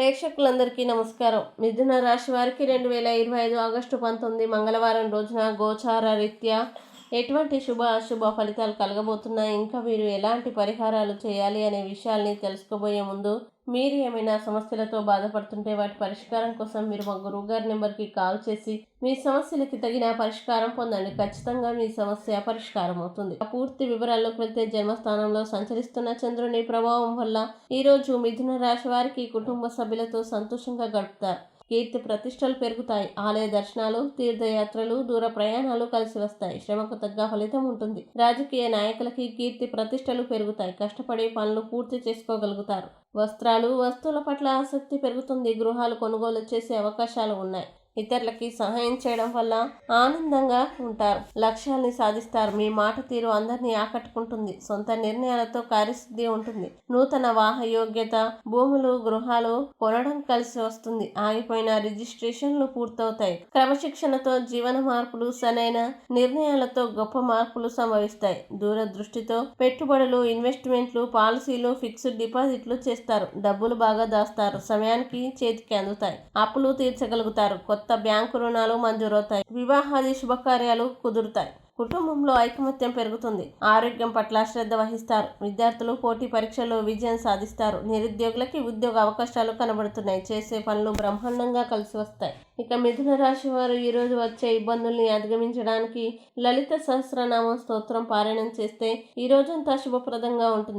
ప్రేక్షకులందరికీ నమస్కారం. మిథున రాశి వారికి రెండు వేల ఇరవై ఐదు ఆగస్టు పంతొమ్మిది మంగళవారం రోజున గోచార రీత్యా ఎటువంటి శుభ అశుభ ఫలితాలు కలగబోతున్నాయి? ఇంకా మీరు ఎలాంటి పరిహారాలు చేయాలి అనే విషయాల్ని తెలుసుకోబోయే ముందు మీరు ఏమైనా సమస్యలతో బాధపడుతుంటే వాటి పరిష్కారం కోసం మీరు మా గురువు గారి నెంబర్కి కాల్ చేసి మీ సమస్యలకి తగిన పరిష్కారం పొందండి. ఖచ్చితంగా మీ సమస్య పరిష్కారం అవుతుంది ఆ పూర్తి వివరాల్లోకి వెళ్తే జన్మస్థానంలో సంచరిస్తున్న చంద్రుని ప్రభావం వల్ల ఈరోజు మిథున రాశి వారికి కుటుంబ సభ్యులతో సంతోషంగా గడుపుతారు. కీర్తి ప్రతిష్టలు పెరుగుతాయి. ఆలయ దర్శనాలు తీర్థయాత్రలు దూర ప్రయాణాలు కలిసి వస్తాయి. శ్రమకు తగ్గ ఫలితం ఉంటుంది. రాజకీయ నాయకులకి కీర్తి ప్రతిష్టలు పెరుగుతాయి. కష్టపడి పనులు పూర్తి చేసుకోగలుగుతారు. వస్త్రాలు వస్తువుల పట్ల ఆసక్తి పెరుగుతుంది. గృహాలు కొనుగోలు చేసే అవకాశాలు ఉన్నాయి. ఇతరులకి సహాయం చేయడం వల్ల ఆనందంగా ఉంటారు. లక్ష్యాల్ని సాధిస్తారు. మీ మాట తీరు అందరినీ ఆకట్టుకుంటుంది. సొంత నిర్ణయాలతో కార్యసిద్ధి ఉంటుంది. నూతన వాహ యోగ్యత భూములు గృహాలు కొనడం కలిసి వస్తుంది. ఆగిపోయిన రిజిస్ట్రేషన్లు పూర్తవుతాయి. క్రమశిక్షణతో జీవన మార్పులు సరైన నిర్ణయాలతో గొప్ప మార్పులు సంభవిస్తాయి. దూరదృష్టితో పెట్టుబడులు ఇన్వెస్ట్మెంట్లు పాలసీలు ఫిక్స్డ్ డిపాజిట్లు చేస్తారు. డబ్బులు బాగా దాస్తారు. సమయానికి చేతికి అందుతాయి. అప్పులు తీర్చగలుగుతారు. కొత్త బ్యాంకు రుణాలు మంజూరవుతాయి. వివాహాది శుభకార్యాలు కుదురుతాయి. కుటుంబంలో ఐకమత్యం పెరుగుతుంది. ఆరోగ్యం పట్ల శ్రద్ధ వహిస్తారు. విద్యార్థులు పోటీ పరీక్షల్లో విజయం సాధిస్తారు. నిరుద్యోగులకి ఉద్యోగ అవకాశాలు కనబడుతున్నాయి. చేసే పనులు బ్రహ్మాండంగా కలిసి వస్తాయి. ఇక మిథున రాశి వారు ఈరోజు వచ్చే ఇబ్బందుల్ని అధిగమించడానికి లలిత సహస్రనామ స్తోత్రం పారాయణం చేస్తే ఈ రోజంతా శుభప్రదంగా ఉంటుంది.